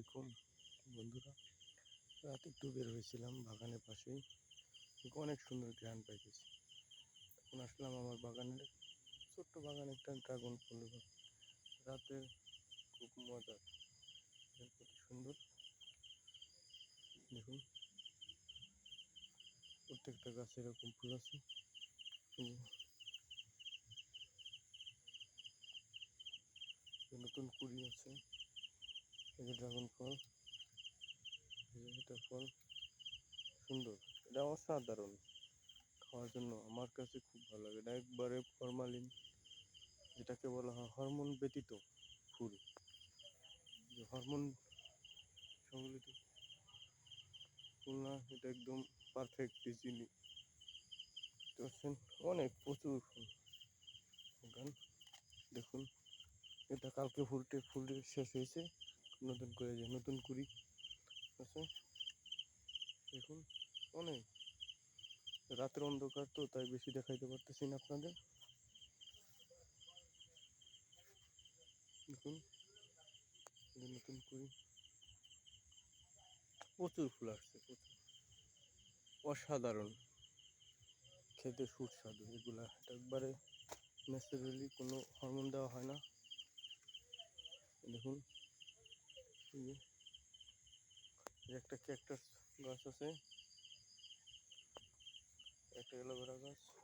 আলাইকুম বন্ধুরা। রাত একটু বের হয়েছিলাম বাগানের পাশেই। অনেক সুন্দর গ্রান পাইতেছি। তখন আসলাম আমার বাগানের ছোট্ট বাগান, একটা ড্রাগন ফুল রাতে খুব মজা। কত সুন্দর। দেখুন। প্রত্যেকটা গাছে এরকম ফুল আছে। নতুন কুড়ি আছে। এই ড্রাগন ফল এটা ফল সুন্দর। এটা অসাধারণ। খাওয়ার জন্য আমার কাছে খুব ভালো লাগে। এটা একবারে ফরমালিন যেটাকে বলা হয় হরমোন ব্যতীত ফুল। যে হরমোন ফুল না, এটা একদম পারফেক্ট ইজিলি পাচ্ছেন? অনেক প্রচুর ফুল। দেখুন। এটা কালকে ফুলটে ফুল শেষ হয়েছে। নতুন করে যে নতুন কুড়ি আছে দেখুন, অনেক। রাতের অন্ধকার তো, তাই বেশি দেখাইতে পারতেছি না আপনাদের। দেখুন নতুন কুড়ি প্রচুর ফুল আসছে, প্রচুর। অসাধারণ। খেতে সুস্বাদু, এগুলা একবারে ন্যাচারালি কোনো হরমোন দেওয়া হয় না। দেখুন একটা ক্যাকটাস গাছ আছে। একটা অ্যালোভেরা গাছ।